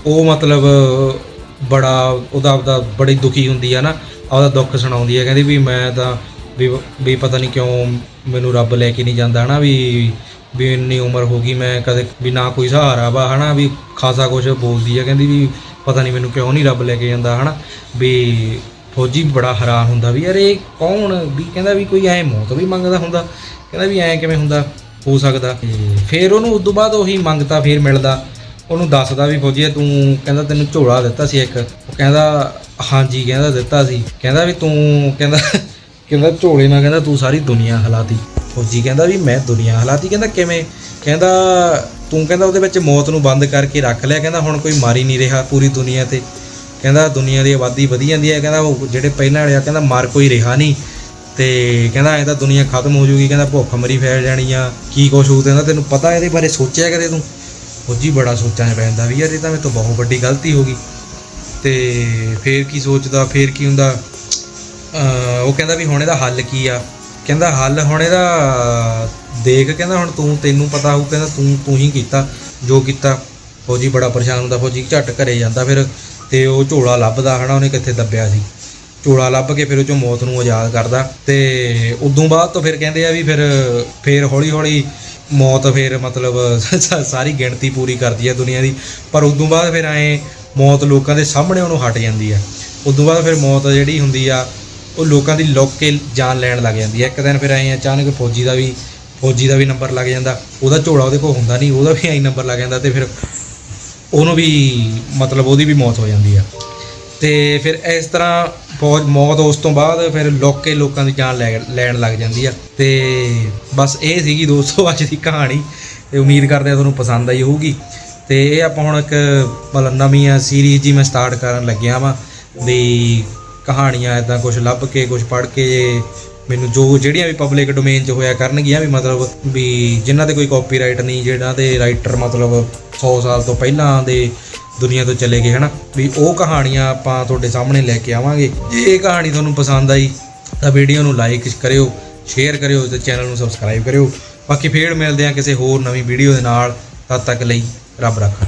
ਉਹ ਮਤਲਬ ਬੜਾ, ਉਹਦਾ ਆਪਦਾ ਬੜੀ ਦੁਖੀ ਹੁੰਦੀ ਆ ਨਾ, ਆਪਦਾ ਦੁੱਖ ਸੁਣਾਉਂਦੀ ਆ। ਕਹਿੰਦੀ ਵੀ ਮੈਂ ਤਾਂ ਵੀ ਵੀ ਪਤਾ ਨਹੀਂ ਕਿਉਂ ਮੈਨੂੰ ਰੱਬ ਲੈ ਕੇ ਨਹੀਂ ਜਾਂਦਾ ਹਨਾ, ਵੀ ਵੀ ਇੰਨੀ ਉਮਰ ਹੋ ਗਈ, ਮੈਂ ਕਦੇ ਵੀ ਨਾ ਕੋਈ ਸਹਾਰਾ ਵਾ ਹਨਾ, ਵੀ ਖਾਸਾ ਕੁਝ ਬੋਲਦੀ ਆ। ਕਹਿੰਦੀ ਵੀ ਪਤਾ ਨਹੀਂ ਮੈਨੂੰ ਕਿਉਂ ਨਹੀਂ ਰੱਬ ਲੈ ਕੇ ਜਾਂਦਾ ਹਨਾ, ਵੀ ਫੌਜੀ ਬੜਾ ਹੈਰਾਨ ਹੁੰਦਾ ਵੀ ਯਾਰ ਇਹ ਕੌਣ? ਵੀ ਕਹਿੰਦਾ ਵੀ ਕੋਈ ਐ ਮੌਤ ਵੀ ਮੰਗਦਾ ਹੁੰਦਾ। ਕਹਿੰਦਾ ਵੀ ਐ ਕਿਵੇਂ ਹੁੰਦਾ? ਹੋ ਸਕਦਾ। ਤੇ ਫਿਰ ਉਹਨੂੰ ਉਸ ਤੋਂ ਬਾਅਦ ਉਹੀ ਮੰਗਤਾ ਫਿਰ ਮਿਲਦਾ। ਉਹਨੂੰ ਦੱਸਦਾ ਵੀ ਫੌਜੀ ਤੂੰ ਕਹਿੰਦਾ ਤੈਨੂੰ ਝੋਲਾ ਦਿੱਤਾ ਸੀ ਇੱਕ। ਉਹ ਕਹਿੰਦਾ, ਹਾਂਜੀ, ਕਹਿੰਦਾ ਦਿੱਤਾ ਸੀ। ਕਹਿੰਦਾ ਵੀ ਤੂੰ ਕਹਿੰਦਾ ਕਹਿੰਦਾ ਝੋਲੇ ਨਾਲ ਕਹਿੰਦਾ ਤੂੰ ਸਾਰੀ ਦੁਨੀਆ ਹਲਾਤੀ। ਫੌਜੀ ਕਹਿੰਦਾ ਵੀ ਮੈਂ ਦੁਨੀਆ ਹਲਾਤੀ। ਕਹਿੰਦਾ ਕਿਵੇਂ? ਕਹਿੰਦਾ, ਤੂੰ ਕਹਿੰਦਾ ਉਹਦੇ ਵਿੱਚ ਮੌਤ ਨੂੰ ਬੰਦ ਕਰਕੇ ਰੱਖ ਲਿਆ। ਕਹਿੰਦਾ ਹੁਣ ਕੋਈ ਮਾਰੀ ਨਹੀਂ ਰਿਹਾ ਪੂਰੀ ਦੁਨੀਆ ਤੇ। ਕਹਿੰਦਾ ਦੁਨੀਆ ਦੀ ਆਬਾਦੀ ਵਧੀ ਜਾਂਦੀ ਹੈ, ਕਹਿੰਦਾ ਉਹ ਜਿਹੜੇ ਪਹਿਲਾਂ ਵਾਲੇ ਆ, ਕਹਿੰਦਾ ਮਰ ਕੋਈ ਰਿਹਾ ਨਹੀਂ। ਤੇ ਕਹਿੰਦਾ ਇਹ ਤਾਂ ਦੁਨੀਆ ਖਤਮ ਹੋ ਜੂਗੀ, ਕਹਿੰਦਾ ਭੁੱਖ ਮਰੀ ਫੈਲ ਜਾਣੀ ਆ, ਕੀ ਕੁਛ ਹੋਊ ਕਹਿੰਦਾ ਤੈਨੂੰ ਪਤਾ ਇਹਦੇ ਬਾਰੇ ਸੋਚਿਆ ਕਦੇ ਤੂੰ? ਫੌਜੀ ਬੜਾ ਸੋਚਾਂ 'ਚ ਪੈਂਦਾ ਵੀ ਯਾਰ, ਇਹ ਤਾਂ ਮੇਰੇ ਤੋਂ ਬਹੁਤ ਵੱਡੀ ਗਲਤੀ ਹੋ ਗਈ। ਤੇ ਫੇਰ ਕੀ ਸੋਚਦਾ, ਫੇਰ ਕੀ ਹੁੰਦਾ? ਉਹ ਕਹਿੰਦਾ ਵੀ ਹੁਣ ਇਹਦਾ ਹੱਲ ਕੀ ਆ? ਕਹਿੰਦਾ ਹੱਲ ਹੁਣ ਇਹਦਾ, ਦੇਖ ਕਹਿੰਦਾ ਹੁਣ ਤੂੰ, ਤੈਨੂੰ ਪਤਾ ਹੋਊ, ਕਹਿੰਦਾ ਤੂੰ ਤੂੰ ਹੀ ਕੀਤਾ, ਜੋ ਕੀਤਾ। ਫੌਜੀ ਬੜਾ ਪਰੇਸ਼ਾਨ ਹੁੰਦਾ, ਫੌਜੀ ਝੱਟ ਘਰੇ ਜਾਂਦਾ ਫਿਰ। ਤੇ ਉਹ ਝੋਲਾ ਲੱਭਦਾ ਹਨਾ, ਉਹਨੇ ਕਿੱਥੇ ਦੱਬਿਆ ਸੀ। ਝੋਲਾ ਲੱਭ ਕੇ ਫਿਰ ਉਹ ਚੋਂ ਮੌਤ ਨੂੰ ਆਜ਼ਾਦ ਕਰਦਾ ਤੇ ਉਦੋਂ ਬਾਅਦ ਤੋਂ ਫਿਰ ਕਹਿੰਦੇ ਆ ਵੀ ਫਿਰ ਫਿਰ ਹੌਲੀ ਹੌਲੀ ਮੌਤ ਫਿਰ ਮਤਲਬ ਸਾਰੀ ਗਿਣਤੀ ਪੂਰੀ ਕਰਦੀ ਹੈ ਦੁਨੀਆ ਦੀ। ਪਰ ਉਦੋਂ ਬਾਅਦ ਫਿਰ ਐ ਮੌਤ ਲੋਕਾਂ ਦੇ ਸਾਹਮਣੇ ਉਹਨੂੰ ਹਟ ਜਾਂਦੀ ਆ। ਉਦੋਂ ਬਾਅਦ ਫਿਰ ਮੌਤ ਜਿਹੜੀ ਹੁੰਦੀ ਆ, ਉਹ ਲੋਕਾਂ ਦੀ ਲੁੱਕ ਕੇ ਜਾਨ ਲੈਣ ਲੱਗ ਜਾਂਦੀ ਹੈ ਇੱਕ ਦਿਨ ਫਿਰ ਐ ਅਚਾਨਕ ਫੌਜੀ ਦਾ ਵੀ, ਫੌਜੀ ਦਾ ਵੀ ਨੰਬਰ ਲੱਗ ਜਾਂਦਾ। ਉਹਦਾ ਝੋਲਾ ਉਹਦੇ ਕੋਲ ਹੁੰਦਾ ਨਹੀਂ, ਉਹਦਾ ਵੀ ਐਂ ਨੰਬਰ ਲੱਗ ਜਾਂਦਾ ਤੇ ਫਿਰ ਉਹਨੂੰ ਵੀ ਮਤਲਬ ਉਹਦੀ ਵੀ ਮੌਤ ਹੋ ਜਾਂਦੀ ਆ। ਤੇ ਫਿਰ ਇਸ ਤਰ੍ਹਾਂ ਫੌਜ ਮੌਤ ਉਸ ਤੋਂ ਬਾਅਦ ਫਿਰ ਲੁੱਕ ਲੋਕਾਂ ਦੀ ਜਾਨ ਲੈ ਲੈਣ ਲੱਗ ਜਾਂਦੀ ਆ। ਤੇ ਬਸ ਇਹ ਸੀਗੀ ਦੋਸਤੋ ਅੱਜ ਦੀ ਕਹਾਣੀ। ਤੇ ਉਮੀਦ ਕਰਦੇ ਆ ਤੁਹਾਨੂੰ ਪਸੰਦ ਆਈ ਹੋਊਗੀ। ਤੇ ਇਹ ਆਪਾਂ ਹੁਣ ਇੱਕ ਮਤਲਬ ਨਵੀਂ ਆ ਸੀਰੀਜ਼ ਜੀ ਮੈਂ ਸਟਾਰਟ ਕਰਨ ਲੱਗਿਆ ਵਾਂ ਵੀ ਕਹਾਣੀਆਂ ਇਦਾਂ ਕੁਝ ਲੱਭ ਕੇ ਕੁਝ ਪੜ੍ਹ ਕੇ ਮੈਨੂੰ ਜੋ ਜਿਹੜੀਆਂ ਵੀ ਪਬਲਿਕ ਡੋਮੇਨ 'ਚ ਹੋਇਆ ਕਰਨਗੀਆਂ ਵੀ ਮਤਲਬ ਵੀ ਜਿਨ੍ਹਾਂ ਤੇ ਕੋਈ ਕਾਪੀਰਾਈਟ ਨਹੀਂ ਜਿਹਨਾਂ ਦੇ ਰਾਈਟਰ ਮਤਲਬ 100 ਸਾਲ ਤੋਂ ਪਹਿਲਾਂ ਦੇ ਦੁਨੀਆ ਤੋਂ ਚਲੇ ਗਏ, ਹਨਾ? ਵੀ ਉਹ ਕਹਾਣੀਆਂ ਆਪਾਂ ਤੁਹਾਡੇ ਸਾਹਮਣੇ ਲੈ ਕੇ ਆਵਾਂਗੇ। ਜੇ ਇਹ ਕਹਾਣੀ ਤੁਹਾਨੂੰ ਪਸੰਦ ਆਈ, ਤਾਂ ਵੀਡੀਓ ਨੂੰ ਲਾਈਕ ਕਰਿਓ ਸ਼ੇਅਰ ਕਰਿਓ ਤੇ ਚੈਨਲ ਨੂੰ ਸਬਸਕ੍ਰਾਈਬ ਕਰਿਓ। ਬਾਕੀ ਫੇਰ ਮਿਲਦੇ ਹਾਂ ਕਿਸੇ ਹੋਰ ਨਵੀਂ ਵੀਡੀਓ ਦੇ ਨਾਲ। ਤਦ ਤੱਕ ਲਈ ਰੱਬ ਰੱਖਾ।